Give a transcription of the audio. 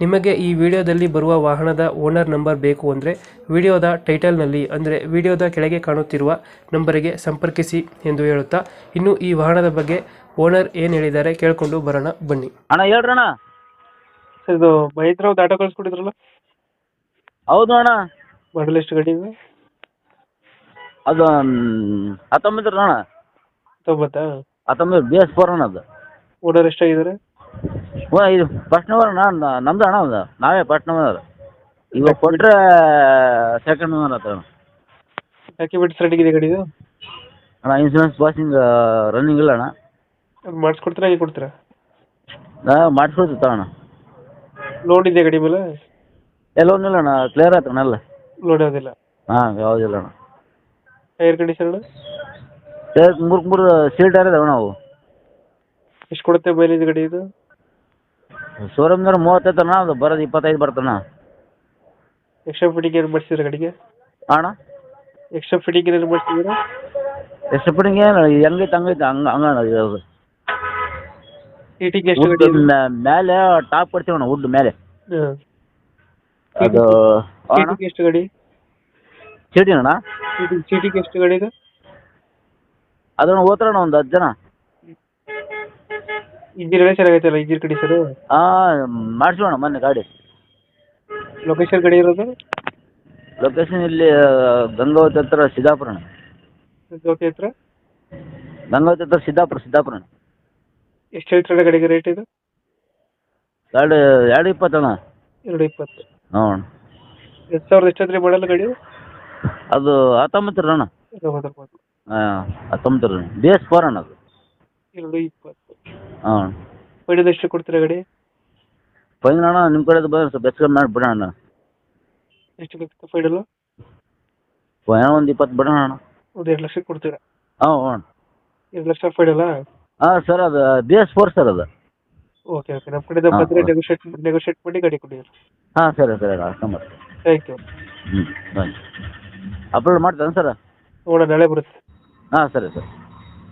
ನಿಮಗೆ ಈ ವಿಡಿಯೋದಲ್ಲಿ ಬರುವ ವಾಹನದ ಓನರ್ ನಂಬರ್ ಬೇಕು ಅಂದರೆ ವಿಡಿಯೋದ ಟೈಟಲ್ನಲ್ಲಿ ಅಂದರೆ ವಿಡಿಯೋದ ಕೆಳಗೆ ಕಾಣುತ್ತಿರುವ ನಂಬರಿಗೆ ಸಂಪರ್ಕಿಸಿ ಎಂದು ಹೇಳುತ್ತಾ ಇನ್ನು ಈ ವಾಹನದ ಬಗ್ಗೆ ಓನರ್ ಏನು ಹೇಳಿದ್ದಾರೆ ಕೇಳಿಕೊಂಡು ಬರೋಣ ಬನ್ನಿ. ಅಣ್ಣ ಹೇಳ್ರಣ್ಣ ಸರ್ ಇದು ಮಹೇಂದ್ರ ಒಂದು ಆಟೋ ಕಳಿಸ್ಕೊಟ್ಟಿದ್ರಲ್ಲ ಹೌದು ಅಣ್ಣ. ಮಾಡಲ್ ಎಷ್ಟು ಗಾಡಿ ಇದೆ? ಅದು ಹತ್ತೊಂಬತ್ತು ಅಣ್ಣ. ತೊಂಬತ್ತಾ ಹತ್ತೊಂಬತ್ತು ಬಿ ಎಸ್ ಫೋರ್ ಅಣ್ಣ ಅದು. ಓನರ್ ಎಷ್ಟಾಗಿದ್ದಾರೆ? ಓ ಇದು ಫಸ್ಟ್ ನಂಬರ್ ಅಣ್ಣ ನ- ನಮ್ದು ಅಣ್ಣ ಅದು ನಾವೇ ಫಸ್ಟ್ ನಂಬರ್ ಇವಾಗ ಕೊಟ್ಟರೆ ಸೆಕೆಂಡ್ ನಂಬರ್ ಹತ್ರ. ಅಣ್ಣ ಡಾಕ್ಯುಮೆಂಟ್ಸ್ ರೆಡಿ ಇದೆ? ಗಾಡಿದು ಅಣ್ಣ ಇನ್ಸೂರೆನ್ಸ್ ಪಾಸಿಂಗ್ ರನ್ನಿಂಗ್ ಇಲ್ಲ ಅಣ್ಣ. ಅದು ಮಾಡಿಸ್ಕೊಡ್ತೀರಾ ಹೇಗೆ ಕೊಡ್ತೀರಾ? ನಾ ಮಾಡಿಸ್ಕೊಡ್ತೀವಿ ತಗೋಣ ಲೋನ್ ಇದೆ ಗಡಿ ಮೇಲೆ? ಎಲ್ಲೊಂದಿಲ್ಲ ಅಣ್ಣ ಕ್ಲಿಯರ್ ಆಯ್ತು ಅಣ್ಣ ಎಲ್ಲ. ಲೋನ್ ಯಾವುದಿಲ್ಲ ಹಾಂ ಯಾವುದಿಲ್ಲ ಅಣ್ಣ. ಟೈರ್ ಕಂಡೀಷನ್ ಮೂರು ಮೂರು ಸೀಟ್ ಇದಾವೆ ಅವು. ಎಷ್ಟು ಕೊಡುತ್ತೆ ಮೈಲೇಜ್ ಗಾಡಿ ಇದು? ಶೋರೂಮ್ನವ್ರು ಮೂವತ್ತೈತೆ ಅಣ್ಣ ಅದು ಬರೋದು ಇಪ್ಪತ್ತೈದು ಬರ್ತಣ್ಣ. ಎಕ್ಸ್ಟ್ರಾ ಫಿಟ್ಟಿಂಗ್ ಏನು ಮಾಡಿಸಿದ್ರೆ ಗಾಡಿಗೆ ಅಣ್ಣ? ಎಕ್ಸ್ಟ್ರಾ ಫಿಟ್ಟಿಂಗ್ ಏನಾದ್ರು ಮಾಡಿಸಿದ್ರೆ? ಎಷ್ಟು ಏನು ಹೆಂಗೈತೆ ಹಂಗೈತೆ ಹಂಗೆ ಹಂಗೆ ಅಣ್ಣ ಇದು ಸೀಟಿಂಗ್ ಎಷ್ಟು ಗಾಡಿ ಇದೆ? ಮೇಲೆ ಟಾಪ್ ಕೊಡ್ತೀವಿ ಅಣ್ಣ ವುಡ್ ಮೇಲೆ ಹಾಂ. ಅದು ಅಣ್ಣ? ಗಡಿ ಎಷ್ಟು ಗಾಡಿ ಚೀಟಿನಣ್ಣ ಅಣ್ಣ? ಸೀಟಿಂಗ್ ಸೀಟಿಂಗ್ ಎಷ್ಟು ಗಾಡಿ ಇದೆ ಅದನ್ನ ಓದ್ತಾರಣ್ಣ ಒಂದು ಹತ್ತು ಜನ. ಇಂಜಿನ್ ಎಲ್ಲ ಚೆನ್ನಾಗೈತಲ್ಲ ಇಂಜಿನ್ ಸರ್ ಹಾಂ ಮಾಡಿಸೋಣ ಮೊನ್ನೆ ಗಾಡಿ. ಲೊಕೇಶನ್ ಕಡೆ ಇರೋದು? ಲೊಕೇಶನ್ ಇಲ್ಲಿ ಗಂಗಾವತಿ ಹತ್ರ ಸಿದ್ದಾಪುರ ಗಂಗಾವತಿ ಹತ್ರ? ಗಂಗಾವತಿ ಹತ್ರ ಸಿದ್ದಾಪುರ ಸಿದ್ದಾಪುರ ಅಣ್ಣ ಎಷ್ಟು ಹೇಳ್ತಾರೆ ಗಾಡಿಗೆ ರೇಟ್ ಇದು? ಗಾಡಿ ಎರಡು ಇಪ್ಪತ್ತಣ್ಣ ಎರಡು ಇಪ್ಪತ್ತು. ಹ್ಞೂ ಎಷ್ಟು ಎರಡು ಸಾವಿರದ ಎಷ್ಟಾದ್ರೆ ಮಾಡಲ್ಲ ಗಾಡಿ? ಅದು ಹತ್ತೊಂಬತ್ತು ರೀ ಅಣ್ಣ. ಆ ಹಾಂ ಹತ್ತೊಂಬತ್ತು ರೀ ಬಿ ಎಸ್ ಫೋರ್ ಅಣ್ಣ ಅದು. ಎರಡು ಇಪ್ಪತ್ತು. ಹಾಂ. ಫೈನಲ್ ಎಷ್ಟು ಕೊಡ್ತೀರಾ ಗಾಡಿ? ಫೈನ್ ಅಣ್ಣ ನಿಮ್ಮ ಕಡೆದು ಬಂದ್ರೆ ಸ್ವಲ್ಪ ಹೆಚ್ಚು ಕಮ್ಮಿ ಮಾಡಿ ಬಿಡೋಣ ಅಣ್ಣ. ಎಷ್ಟು ಬೇಕು ಫೈನಲ್? ಏನೋ ಒಂದು ಇಪ್ಪತ್ತು ಬಿಡೋಣ ಅಣ್ಣ. ಒಂದು ಎರಡು ಲಕ್ಷಕ್ಕೆ ಕೊಡ್ತೀರಾ? ಹಾಂ ಹ್ಞೂ ಎರಡು ಲಕ್ಷ ಫೈನಲ್ಲ ಹಾಂ ಸರ್ ಅದು ಬಿ ಎಸ್ ಫೋರ್ ಸರ್ ಅದು. ಓಕೆ ಓಕೆ ನಮ್ಮ ಕಡೆ ಹಾ, ಬಂದರೆ ಹಾ. ನೆಗೋಷಿಯೇಟ್ ನೆಗೋಷಿಯೇಟ್ ಮಾಡಿ ಗಾಡಿ ಕೊಡಿ ಹಾಂ ಸರಿ ಸರಿ ಅಣ್ಣ ಅರ್ಥ ಮಾಡಿ ಥ್ಯಾಂಕ್ ಯು ಹ್ಞೂ ಬನ್ನಿ ಅಪ್ಲೋಡ್ ಮಾಡ್ತೇನೆ ಸರ್? ನೋಡೋಣ ನಾಳೆ ಬರುತ್ತೆ. ಹಾಂ ಸರಿ ಸರ್.